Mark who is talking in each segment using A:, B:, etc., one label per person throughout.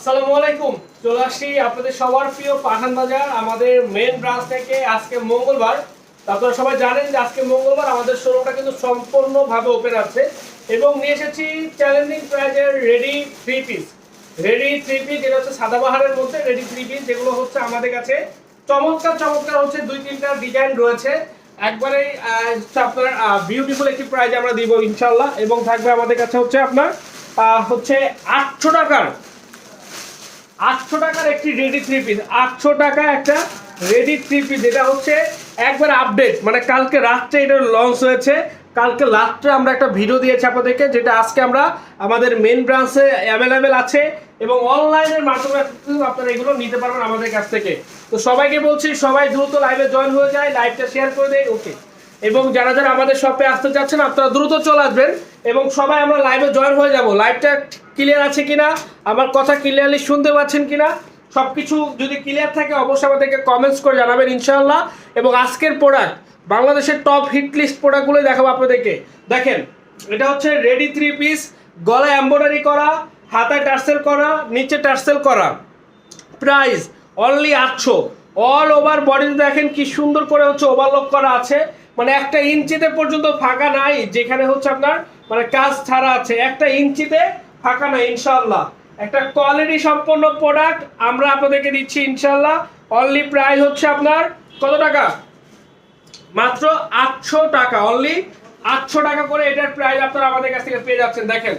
A: আসসালামু আলাইকুম। চলে আসছি আপনাদের সবার প্রিয় পাঠান বাজার, আমাদের মেন ব্রাঞ্চ থেকে আজকে মঙ্গলবার। আপনারা সবাই জানেন যে আজকে মঙ্গলবার আমাদের শোরুমটা কিন্তু সম্পূর্ণভাবে ওপেন আছে এবং নিয়ে এসেছি চ্যালেঞ্জিং প্রাইজের ready three piece ready three piece যেটা হচ্ছে সাদাবাহারের মধ্যে রেডি থ্রি পিস যেগুলো হচ্ছে আমাদের কাছে চমৎকার চমৎকার হচ্ছে দুই তিনটা ডিজাইন রয়েছে। একবারে আপনার বিউটিফুল একটি প্রাইজ আমরা দিব ইনশাল্লাহ এবং থাকবে আমাদের কাছে হচ্ছে আপনার হচ্ছে আটশো টাকার আটশো টাকার একটি রেডি থ্রি পিস আটশো টাকা একটা রেডি থ্রি পিস এটা হচ্ছে একবার আপডেট মানে কালকে রাত্রে এটা লঞ্চ হয়েছে। কালকে রাত্রে আমরা একটা ভিডিও দিয়েছি আপনাদেরকে, যেটা আজকে আমরা আমাদের মেন ব্রাঞ্চে অ্যাভেলেবেল আছে এবং অনলাইনের মাধ্যমে আপনারা এগুলো নিতে পারবেন আমাদের কাছ থেকে। তো সবাইকে বলছি, সবাই দ্রুত লাইভে জয়েন হয়ে যায় লাইভটা শেয়ার করে দেয় ওকে এবং যারা যারা আমাদের শপে আসতে চাচ্ছেন, আপনারা দ্রুত চলে আসবেন এবং সবাই আমরা লাইভে জয়েন হয়ে যাব। লাইভটা ক্লিয়ার আছে কিনা? আমার কথা ক্লিয়ারলি শুনতে পাচ্ছেন কিনা? সব কিছু যদি ক্লিয়ার থাকে, অবশ্যই আমাদেরকে কমেন্টস করে জানাবেন ইনশাআল্লাহ। এবং আজকের প্রোডাক্ট বাংলাদেশের টপ হিট লিস্ট প্রোডাক্টগুলোই দেখাবো আপনাদেরকে। দেখেন, এটা হচ্ছে রেডি থ্রি পিস গলায় এম্ব্রয়ডারি করা, হাতায় টার্সেল করা, নিচে টার্সেল করা। প্রাইস অনলি আটশো। অল ওভার বডিতে দেখেন কি সুন্দর করে হচ্ছে ওভারলক করা আছে। মানে একটা ইঞ্চিতে পর্যন্ত ফাঁকা নাই, যেখানে হচ্ছে আপনার মানে কাজ ছাড়া আছে। একটা ইঞ্চিতে ফাঁকা নাই ইনশাল্লাহ একটা কোয়ালিটি সম্পন্ন প্রোডাক্ট আমরা আপনাদেরকে দিচ্ছি ইনশাল্লাহ অনলি প্রাইস হচ্ছে আপনার, কত টাকা? মাত্র আটশো টাকা অনলি আটশো টাকা করে এটার প্রাইস আপনারা আমাদের কাছ থেকে পেয়ে যাচ্ছেন। দেখেন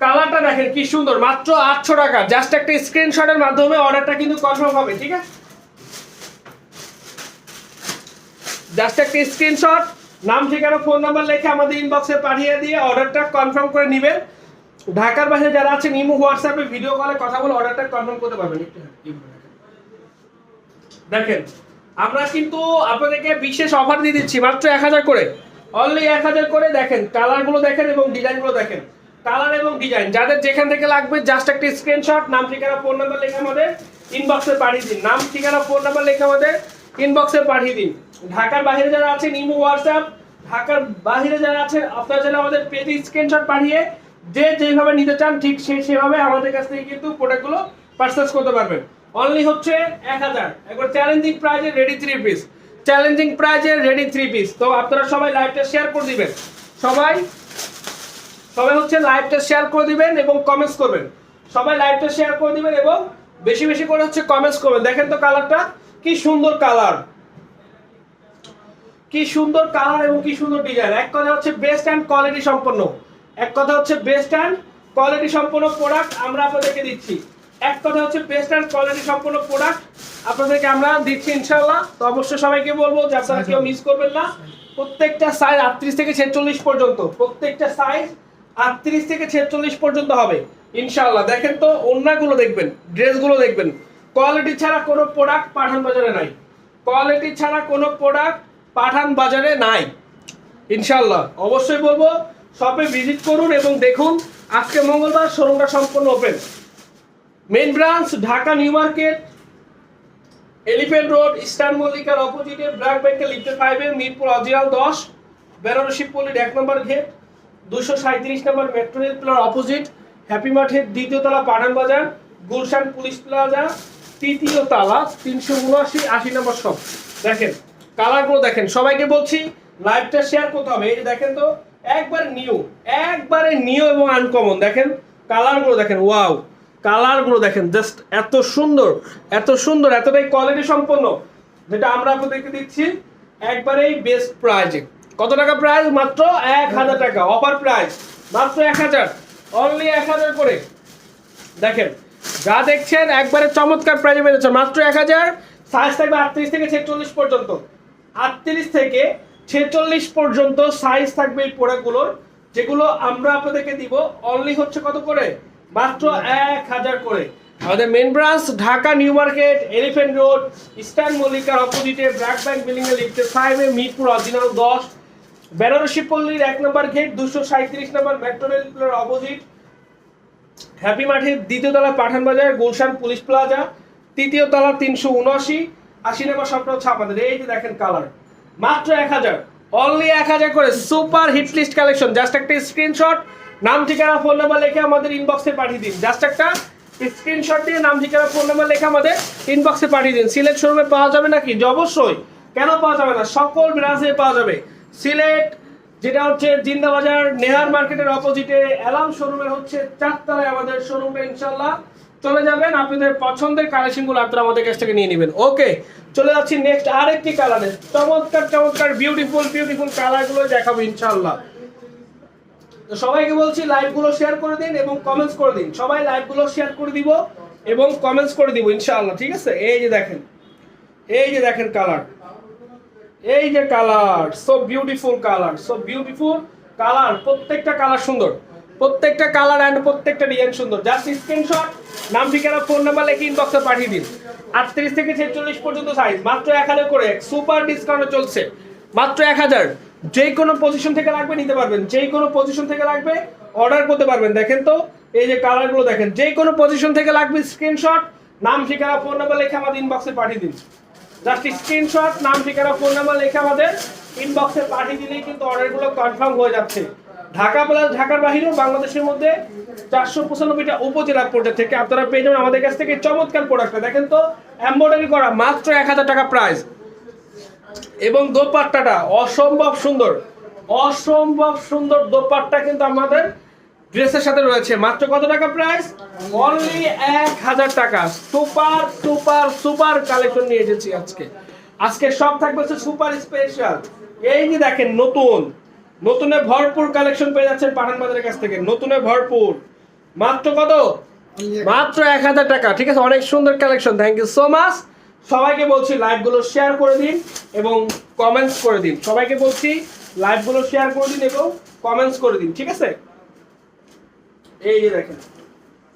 A: কালারটা দেখেন কি সুন্দর, মাত্র আটশো টাকা। জাস্ট একটা স্ক্রিনশটের মাধ্যমে অর্ডারটা কিন্তু কনফার্ম হবে, ঠিক আছে? জাস্ট একটা স্ক্রিনশট নাম, ঠিকানা ফোন নাম্বার লিখে আমাদের ইনবক্সে পাঠিয়ে দিয়ে অর্ডারটা কনফার্ম করে নেবেন। ঢাকার বাইরে যারা আছেন, ইমো হোয়াটসঅ্যাপে ভিডিও কলে কথা বলে অর্ডারটা কনফার্ম করতে পারবেন। দেখেন। আমরা কিন্তু আপনাদেরকে বিশেষ অফার দিয়ে দিচ্ছি, মাত্র এক হাজার করে। অনলি এক হাজার করে দেখেন কালারগুলো দেখেন এবং ডিজাইনগুলো দেখেন। কালার এবং ডিজাইন যাদের যেখান থেকে লাগবে জাস্ট একটা স্ক্রিনশট নাম, ঠিকানা ফোন নাম্বার লিখে আমাদের ইনবক্সে পাঠিয়ে দিন। নাম, ঠিকানা ফোন নাম্বার লিখে আমাদের ইনবক্সে পাঠিয়ে দিন। ঢাকার বাইরে যারা আছেন ইমো হোয়াটসঅ্যাপ ঢাকার বাইরে যারা আছেন আপনারা যেন আমাদের পেজে স্ক্রিনশট পাঠিয়ে যে যেভাবে নিতে চান, ঠিক সেই সেভাবে আমাদের কাছ থেকে কিন্তু প্রোডাক্টগুলো পারচেস করতে পারবেন। অনলি হচ্ছে এক হাজার। একবার চ্যালেঞ্জিং প্রাইজের রেডি থ্রি পিস চ্যালেঞ্জিং প্রাইজের রেডি থ্রি পিস তো আপনারা সবাই লাইভটা শেয়ার করে দিবেন। সবাই সবাই হচ্ছে লাইভটা শেয়ার করে দিবেন এবং কমেন্টস করবেন। সবাই লাইভটা শেয়ার করে দিবেন এবং বেশি বেশি করে হচ্ছে কমেন্টস করবেন। দেখেন তো কালারটা কি সুন্দর কালার কি সুন্দর কালার এবং কি সুন্দর ডিজাইন এক কথা হচ্ছে বেস্ট অ্যান্ড কোয়ালিটি সম্পন্ন। এক কথা হচ্ছে বেস্ট অ্যান্ড কোয়ালিটি সম্পন্ন প্রোডাক্ট আমরা আপনাদেরকে দিচ্ছি। এক কথা হচ্ছে বেস্ট অ্যান্ড কোয়ালিটি সম্পন্ন প্রোডাক্ট আপনাদেরকে আমরা দিচ্ছি ইনশাল্লাহ তো অবশ্যই সবাইকে বলব যে আপনারা কেউ মিস করবেন না। প্রত্যেকটা সাইজ আটত্রিশ থেকে ছেচল্লিশ পর্যন্ত, প্রত্যেকটা সাইজ আটত্রিশ থেকে ছেচল্লিশ পর্যন্ত হবে। ইনশাল্লাহ দেখেন তো অন্যগুলো দেখবেন, ড্রেসগুলো দেখবেন। কোয়ালিটি ছাড়া কোনো প্রোডাক্ট পাঠান বাজারে নাই। কোয়ালিটি ছাড়া কোনো প্রোডাক্ট পাঠান বাজারে নাই। ইনশাল্লাহ অবশ্যই বলব, শপে ভিজিট করুন এবং দেখুন, আজকে মঙ্গলবার শোরুমটা সম্পূর্ণ open main branch Dhaka new market elephant road eastern মল্লিকার অপোজিটে ব্ল্যাক ব্যাংকের লিফটের ফাইভে মিরপুর অরিজিনাল দশ, বেনারসি পল্লীর এক নম্বর গেট দুশো সাঁত্রিশ number metro rail pillar opposite happy মাঠের দ্বিতীয় তলা পাঠান বাজার, গুলশান পুলিশ প্লাজা তৃতীয় তালা তিনশো উনআশি আশি নম্বর শপ দেখেন কালারগুলো দেখেন। সবাইকে বলছি লাইভটা শেয়ার করতে হবে। এই যে দেখেন তো, একবার নিউ একবারে নিউ এবং আনকমন দেখেন, কালারগুলো দেখেন ওয়াও কালারগুলো দেখেন জাস্ট এত সুন্দর এত সুন্দর, এতটাই কোয়ালিটি সম্পন্ন। যেটা আমরা আপনাদেরকে দিচ্ছি, একবারেই বেস্ট প্রাইজে কত টাকা প্রাইস মাত্র এক হাজার টাকা। অফার প্রাইস মাত্র এক হাজার। অনলি এক হাজার করে। দেখেন, যা দেখছেন, একবারে চমৎকার প্রাইজে পেয়েছেন মাত্র এক হাজার সাইজ থাকবে আটত্রিশ থেকে ছেচল্লিশ পর্যন্ত। আটত্রিশ থেকে ছেচল্লিশ পর্যন্ত সাইজ থাকবে এই প্রোডাক্টগুলোর যেগুলো আমরা আপনাদেরকে দিব অনলি হচ্ছে কত করে? মাত্র এক হাজার করে। আমাদের main branch Dhaka new market elephant road eastern মল্লিকার অপোজিটে ব্র্যাক ব্যাংক বিল্ডিং এর লিফটে ফাইভে মিরপুর অরিজিনাল দশ। বেনারসি পল্লীর এক নম্বর গেট দুশো সাঁত্রিশ number metro rail opposite happy মাঠের দ্বিতীয় তলা পাঠান বাজার গুলশান পুলিশ প্লাজা তৃতীয় তলা তিনশো উনআশি। আশি নম্বর স্বপ্ন হচ্ছে আমাদের। এই যে দেখেন কালার মাত্র এক হাজার। অনলি এক হাজার করে super hit list collection just একটা স্ক্রিনশট নাম, ঠিকানা ফোন নাম্বার লিখে আমাদের ইনবক্সে পাঠিয়ে দিন। জাস্ট একটা স্ক্রিনশট দিয়ে নাম, ঠিকানা ফোন নাম্বার লেখা আমাদের ইনবক্সে পাঠিয়ে দিন। সিলেট শোরুমে পাওয়া যাবে নাকি? অবশ্যই। কেন পাওয়া যাবে না? সকল ব্রাঞ্চে পাওয়া যাবে। সিলেট যেটা হচ্ছে জিন্দাবাজার, নেহার মার্কেটের অপোজিটে অ্যালাম শোরুমের হচ্ছে চারতলায় আমাদের শোরুমে ইনশাল্লাহ চলে যাবেন, আপনাদের পছন্দের কালেকশনগুলো আপনারা আমাদের কাছ থেকে নিয়ে নেবেন। ওকে, চলে যাচ্ছি নেক্সট আরেকটি কালারে চমৎকার চমৎকার বিউটিফুল বিউটিফুল কালারগুলো দেখাবো ইনশাল্লাহ তো সবাইকে বলছি লাইভগুলো শেয়ার করে দিন এবং কমেন্টস করে দিন। সবাই লাইভগুলো শেয়ার করে দিব এবং কমেন্টস করে দিব ইনশাআল্লাহ, ঠিক আছে? এই যে দেখেন, এই যে দেখেন কালার এই যে colour so beautiful colour so beautiful colour প্রত্যেকটা কালার সুন্দর। প্রত্যেকটা কালার অ্যান্ড প্রত্যেকটা ডিজাইন সুন্দর। জাস্ট স্ক্রিনশট নাম, ঠিকানা ফোন নাম্বার লিখে ইনবক্সে পাঠিয়ে দিন। আটত্রিশ থেকে ছেচল্লিশ পর্যন্ত সাইজ মাত্র এক হাজার করে। সুপার ডিসকাউন্টে চলছে। মাত্র এক হাজার। যে কোনো পজিশন থেকে লাগবে নিতে পারবেন। যে কোনো পজিশন থেকে লাগবে অর্ডার করতে পারবেন। দেখেন তো, এই যে কালারগুলো দেখেন। যে কোনো পজিশন থেকে লাগবে স্ক্রিনশট নাম, ঠিকানা ফোন নাম্বার লিখে আমাদের ইনবক্সে পাঠিয়ে দিন। জাস্ট স্ক্রিনশট নাম, ঠিকানা ফোন নাম্বার লিখে আমাদের ইনবক্সে পাঠিয়ে দিলেই কিন্তু অর্ডারগুলো কনফার্ম হয়ে যাচ্ছে। ঢাকা প্লাস ঢাকার বাহিরেও বাংলাদেশের মধ্যে চারশো পঁচানব্বইটা উপজেলা পর্যায়ে থেকে আপনারা পেয়ে যাবেন আমাদের কাছ থেকে চমৎকার প্রোডাক্টটা দেখেন তো এমব্রয়ডারি করা মাত্র এক হাজার টাকা প্রাইস এবং দোপাট্টাটা অসম্ভব সুন্দর। অসম্ভব সুন্দর দোপাট্টা কিন্তু আমাদের ড্রেসের সাথে রয়েছে। মাত্র কত টাকা প্রাইস অনলি এক হাজার টাকা। সুপার সুপার সুপার কালেকশন নিয়ে এসেছি আজকে। আজকে সব থাকবে সুপার স্পেশাল এই যে দেখেন নতুন। নতুনে ভরপুর কালেকশন পেয়ে যাচ্ছেন পাঠান বাজারের কাছ থেকে। নতুনে ভরপুর। মাত্র কত? মাত্র এক হাজার টাকা। ঠিক আছে অনেক সুন্দর collection thank you so much সবাইকে বলছি লাইভগুলো শেয়ার করে দিন এবং কমেন্টস করে দিন। সবাইকে বলছি লাইভগুলো শেয়ার করে দিন এবং কমেন্টস করে দিন। ঠিক আছে? এই যে দেখেন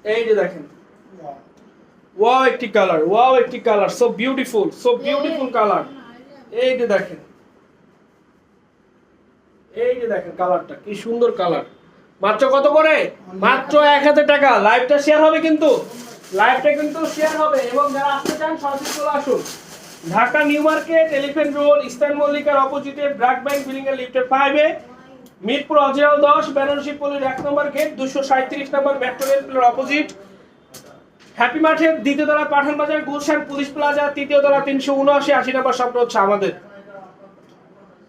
A: এই যে দেখেন। ওয়াও একটি কালার ওয়াও একটি colour so beautiful so beautiful colour এই যে দেখেন। এই যে দেখেন কালারটা, কি সুন্দর কালার। মাত্র কত করে? মাত্র এক হাজার টাকা। লাইভটা শেয়ার হবে কিন্তু। লাইভটা কিন্তু শেয়ার হবে এবং যারা আসতে চান, সরাসরি চলে আসুন। Dhaka new market elephant road eastern মল্লিকার অপোজিটে ব্র্যাক ব্যাংক বিল্ডিং এর লিফটের ফাইভে মিরপুর অজিয়াল দশ বেনারসি পল্লীর এক নম্বর গেট দুশো সাঁত্রিশ number metro rail opposite happy মাঠের দ্বিতীয় তলা পাঠান বাজার গুলশান পুলিশ প্লাজা তৃতীয় তলা তিনশো উনআশি, আশি নম্বর স্বপ্ন হচ্ছে আমাদের।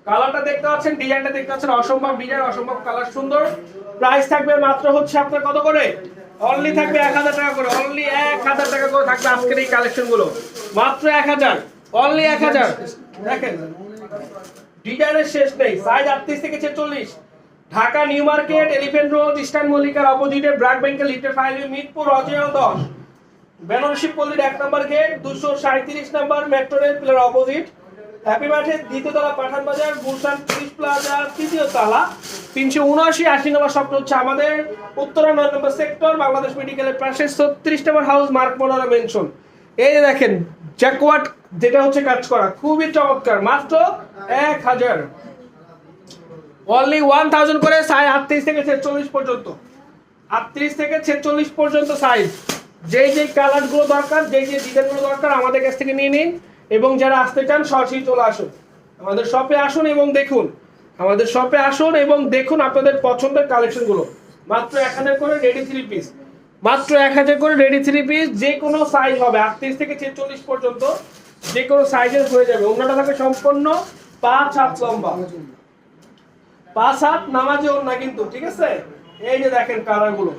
A: কালারটা দেখতে পাচ্ছেন ডিজাইনটা দেখতে পাচ্ছেন, অসম্ভব ডিজাইন অসম্ভব কালার সুন্দর। প্রাইস থাকবে মাত্র হচ্ছে আপনার কত করে? অনলি থাকবে এক হাজার টাকা করে অনলি এক হাজার টাকা করে থাকবে আজকের এই কালেকশনগুলো। মাত্র এক হাজার অনলি এক হাজার। দেখেন ডিজাইনের শেষ নেই সাইজ আটত্রিশ থেকে ছেচল্লিশ। Dhaka new market elephant road eastern মল্লিকার অপোজিটে ব্র্যাক ব্যাংকের লিটার ফাইভ মিরপুর অজয় দশ। বেনারসি পল্লীর এক নম্বর গেট দুশো সাঁত্রিশ number metro rail pillar opposite happy মাঠের দ্বিতীয় তলা পাঠান বাজার, গুলশান পুলিশ প্লাজা, তৃতীয় তলা। তিনশো উনআশি আশি নম্বর স্বপ্ন হচ্ছে আমাদের। উত্তরা নয় নম্বর সেক্টর, বাংলাদেশ মেডিকেলের পাশে ছত্রিশ number house mark Monora mansion এই যে দেখেন জ্যাকওয়াট যেটা হচ্ছে কাজ করা, খুবই চমৎকার। মাত্র এক হাজার। অনলি ওয়ান থাউজেন্ড করে সাইজ আটত্রিশ থেকে ছেচল্লিশ পর্যন্ত। আটত্রিশ থেকে ছেচল্লিশ পর্যন্ত সাইজ যেই যেই কালারগুলো দরকার, যেই যে ডিজাইনগুলো দরকার, আমাদের কাছ থেকে নিয়ে নিন। এবং যারা আসতে চান, সরাসরি চলে আসুন। আমাদের শপে আসুন এবং দেখুন। আমাদের শপে আসুন এবং দেখুন আপনাদের পছন্দের কালেকশনগুলো মাত্র এক হাজার করে রেডি থ্রি পিস মাত্র এক হাজার করে রেডি থ্রি পিস যে কোনো সাইজ হবে। আটত্রিশ থেকে ছেচল্লিশ পর্যন্ত যে কোনো সাইজের হয়ে যাবে। অন্যটা থাকবে সম্পূর্ণ পাঁচ হাত লম্বা। পাঁচ হাত নামাজে না কিন্তু, ঠিক আছে? এই যে দেখেন কালারগুলো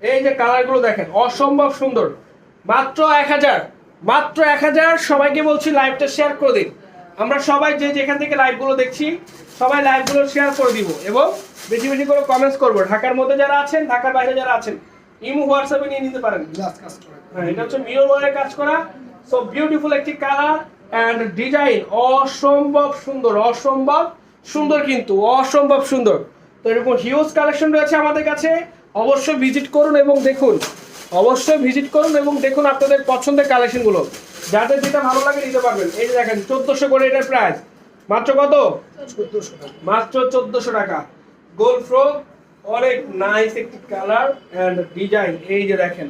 A: এই যে কালারগুলো দেখেন, অসম্ভব সুন্দর। মাত্র এক হাজার। মাত্র এক হাজার সবাইকে বলছি লাইভটা শেয়ার করে দিন। আমরা সবাই যে যেখান থেকে লাইভগুলো দেখছি সবাই লাইভগুলো শেয়ার করে দিব এবং বেশি বেশি করে কমেন্টস করব। ঢাকার মধ্যে যারা আছেন ঢাকার বাইরে যারা আছেন ইমো হোয়াটসঅ্যাপে নিয়ে নিতে পারেন। হ্যাঁ, এটা হচ্ছে মিরর ওয়ারের কাজ করা। সো বিউটিফুল একটি কালার অ্যান্ড ডিজাইন অসম্ভব সুন্দর অসম্ভব সুন্দর কিন্তু অসম্ভব সুন্দর। তো এরকম হিউজ কালেকশন রয়েছে আমাদের কাছে। অবশ্যই ভিজিট করুন এবং দেখুন। অবশ্যই ভিজিট করুন এবং দেখুন আপনাদের পছন্দের কালেকশনগুলো যাদের যেটা ভালো লাগে নিতে পারবেন। এই যে দেখেন চোদ্দশো করে এটার প্রাইস মাত্র কত? মাত্র চোদ্দশো টাকা। গোল ফ্রো অনেক নাইস একটি কালার অ্যান্ড ডিজাইন এই যে দেখেন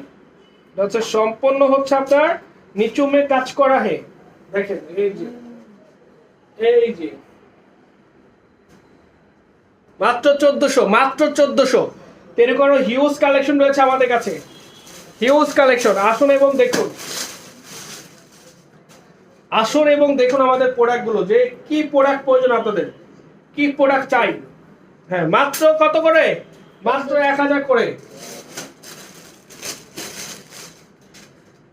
A: হচ্ছে সম্পূর্ণ হচ্ছে আপনার নিচুমে কাজ করা হে। দেখেন এই যে এই যে। মাত্র চোদ্দশো মাত্র চোদ্দশো। টেরিকোটার হিউজ কালেকশন রয়েছে আমাদের কাছে। হিউজ কালেকশন, আসুন এবং দেখুন। আসুন এবং দেখুন আমাদের প্রোডাক্টগুলো, যে কি প্রোডাক্ট প্রয়োজন আপনাদের, কি প্রোডাক্ট চাই। হ্যাঁ মাত্র কত করে? মাত্র এক হাজার করে।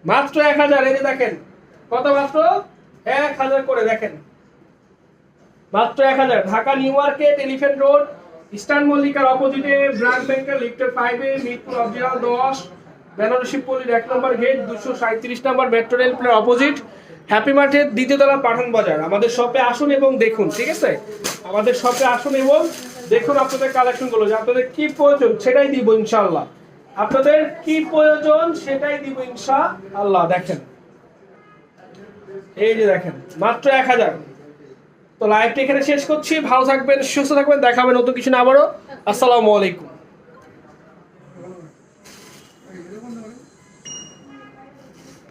A: মাত্র এক হাজার, এই যে দেখেন, কত মাত্র? এক হাজার করে, দেখেন। মাত্র এক হাজার, Dhaka new market elephant road, eastern মল্লিকার অপোজিটে ব্রাঞ্চ ব্যাংকের লিফটের ফাইভে মিরপুর অরিজিনাল দশ বেনারসি পল্লীর এক নম্বর গেট, দুশো সাঁত্রিশ number metro rail pillar opposite happy মার্টের দ্বিতীয়তলা পাঠান বাজার। আমাদের শপে আসুন এবং দেখুন, ঠিক আছে? আমাদের শপে আসুন এবং দেখুন আপনাদের কালেকশনগুলো যে আপনাদের কি প্রয়োজন সেটাই দিব ইনশাআল্লাহ। আপনাদের কি প্রয়োজন সেটাই দিব ইনশা আল্লাহ দেখেন, এই যে দেখেন, মাত্র এক হাজার। তো লাইভটা এখানে শেষ করছি। ভালো থাকবেন, সুস্থ থাকবেন দেখাবেন নতুন কিছু না আবারও। আসসালামু আলাইকুম।